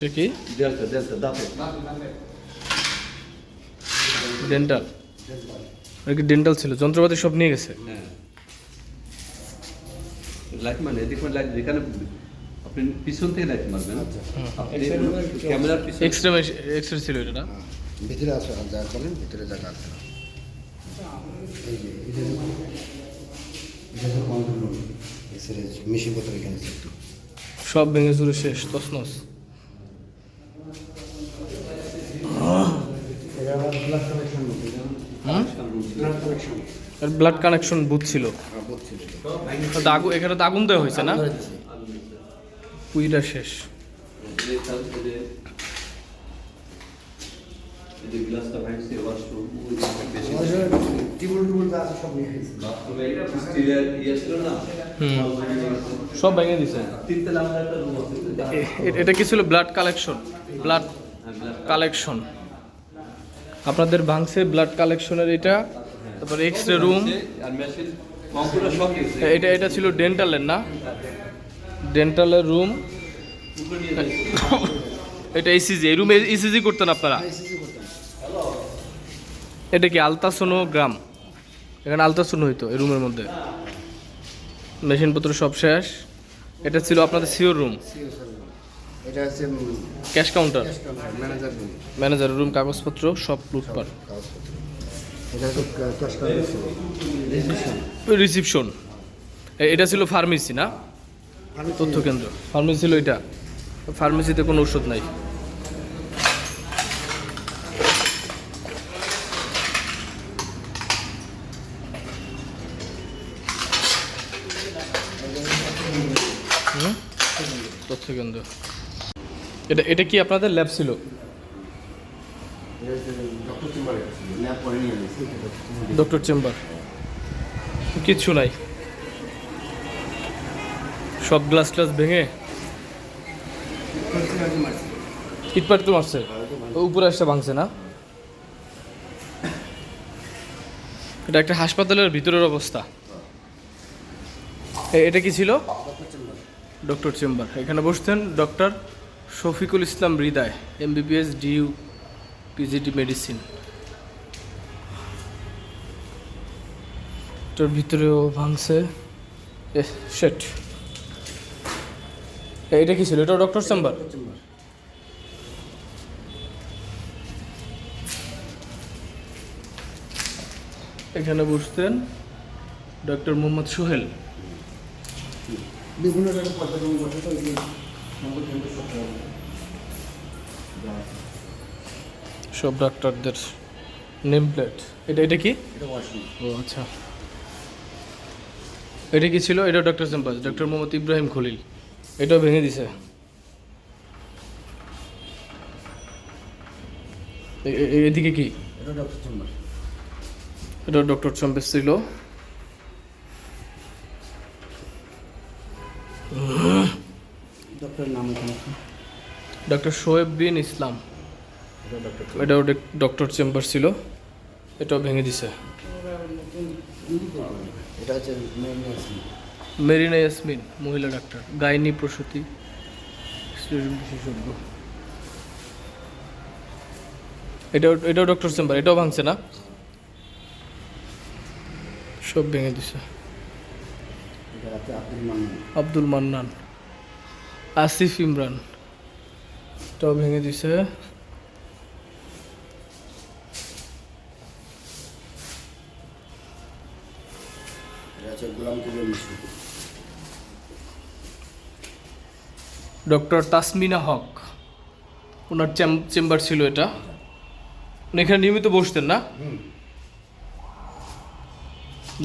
কি? Delta delta দাঁতে। Dental. কি ডেন্টাল ছিল? যন্ত্রপাতি সব নিয়ে গেছে? হ্যাঁ। লাইট মানে এদিক মানে লাইট যেখানে আপনি পিছন থেকে লাইট মারবেন। আপনি ক্যামেরার পিছনে। এক্স রে এক্স রে ছিল এটা না? ভিতরে আছে আর যা বলেন ভিতরে এই যে এটা এটা কন্ট্রোল মেশিন পত্র এখানে একটু। সব ভেঙে চুরে শেষ তসনস এটা আমার blood collection blood collection connection booth ছিল। হ্যাঁ দাগু এখানে তো আগুন দেওয়া হয়েছে না। পুইটা শেষ। সব ভেঙে দিছে। এটা কি ছিল? ব্লাড কালেকশন ব্লাড কালেকশন আপনাদের ভাঙছে ব্লাড কালেকশনের এটা, তারপরে এক্স রে রুম এটা এটা ছিল ডেন্টালের না? ডেন্টালের রুম এটা ইসিজি এই রুমে ইসিজি করতেন আপনারা? এটা কি আলতাসোনোগ্রাম এখানে আলতাসোনো হইতো এই রুমের মধ্যে। মেশিনপত্র সব শেষ। এটা ছিল আপনাদের সিওর রুম এটা হচ্ছে ক্যাশ কাউন্টার? Manager room. ম্যানেজারের রুম কাগজপত্র সব লুটপাট। এটা ক্যাশ কাউন্টার ছিল। রিসিপশন এটা ছিল ফার্মেসি না? তথ্য কেন্দ্র ফার্মেসি ছিল এটা। ফার্মেসিতে কোনো ওষুধ নাই। তথ্য কেন্দ্র এটা এটা কি আপনাদের ল্যাব ছিল? ডক্টর চেম্বারে কিচ্ছু নাই। সব গ্লাস ট্লাস ভেঙে? ইটপাট তো মারছে উপরে আসতে ভাঙছে না? এটা একটা হাসপাতালের ভিতরের অবস্থা। এটা কি ছিল? ডক্টর চেম্বার ডক্টর চেম্বার এখানে বসতেন doctor Shafiqul Islam Hridoy MBBS DU PGT medicine এটার ভিতরেও ভাঙছে। শেট এটা কি ছিল? এটা ডক্টর চেম্বার ডক্টর চেম্বার এখানে বসতেন ডক্টর মোহাম্মদ সোহেল। বিভিন্ন সব ডাক্তারদের নেম প্লেট এটা এটা কি ও আচ্ছা। এটা কি ছিল? এটা doctor chamber doctor Mohammad Ibrahim Khalil. এটাও ভেঙে দিছে। এদিকে কি? এটা ডক্টর চেম্বার এটা ডক্টর ছিল। নাম ডক্টর শোয়েব বিন ইসলাম। এটাও ডক্টর চেম্বার ছিল। এটাও ভেঙে দিছে। মেরিনা ইয়াসমিন। মহিলা ডাক্তার। গাইনি প্রসূতি। বিশেষজ্ঞ। এটাও এটাও ডক্টর চেম্বার এটাও ভাঙছে না? সব ভেঙে দিছে। আব্দুল মান্নান। আব্দুল মান্নান। আসিফ ইমরান। এটাও ভেঙে দিছে। ডক্টর তাসমিনা হক ওনার চেম- চেম্বার ছিল এটা। উনি এখানে নিয়মিত বসতেন না?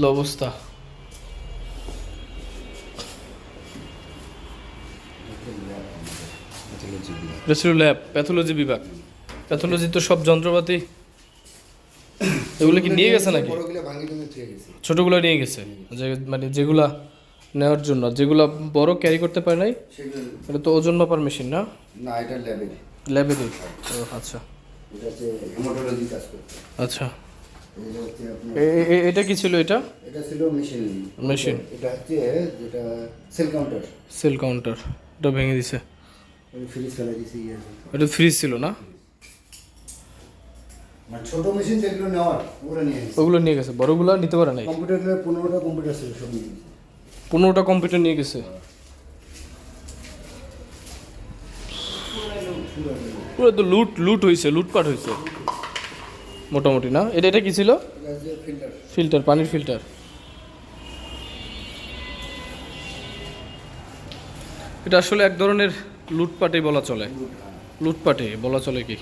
অবস্থা। এটা ছিল ল্যাব প্যাথোলজি বিভাগ। প্যাথোলজি তো সব যন্ত্রপাতি। এগুলো কি নিয়ে গেছে নাকি? ছোটগুলো নিয়ে গেছে। মানে যেগুলা নেওয়ার জন্য। যেগুলো বড় ক্যারি করতে পারে নাই সেগুলো এটা তো ওজন মাপার মেশিন না? না এটা ল্যাবে ল্যাবে দিই ও আচ্ছা। এটা হচ্ছে হেমাটোলজি কাজ করতে আচ্ছা। এটা কি ছিল এটা? এটা ছিল মেশিন মেশিন। এটা হচ্ছে যেটা সেল কাউন্টার সেল কাউন্টার এটা ভেঙে দিছে। ফ্রিজ ফেলে দিয়েছি ইয়ে এটা ফ্রিজ ছিল না? মানে ছোটো মেশিন যেগুলো নেওয়ার ওগুলো নিয়ে গেছে। ওগুলো নিয়ে গেছে। বড়গুলো নিতে পারে নাই। কম্পিউটার পনেরোটা কম্পিউটার ছিল সব নিয়ে পনেরোটা কম্পিউটার নিয়ে গেছে। পুরো তো লুট লুট হয়েছে লুটপাট হয়েছে মোটামুটি, না? এটা এটা কি ছিল? ফিল্টার পানির ফিল্টার এটা আসলে এক ধরনের লুটপাটই বলা চলে। লুটপাটে বলা চলে কি?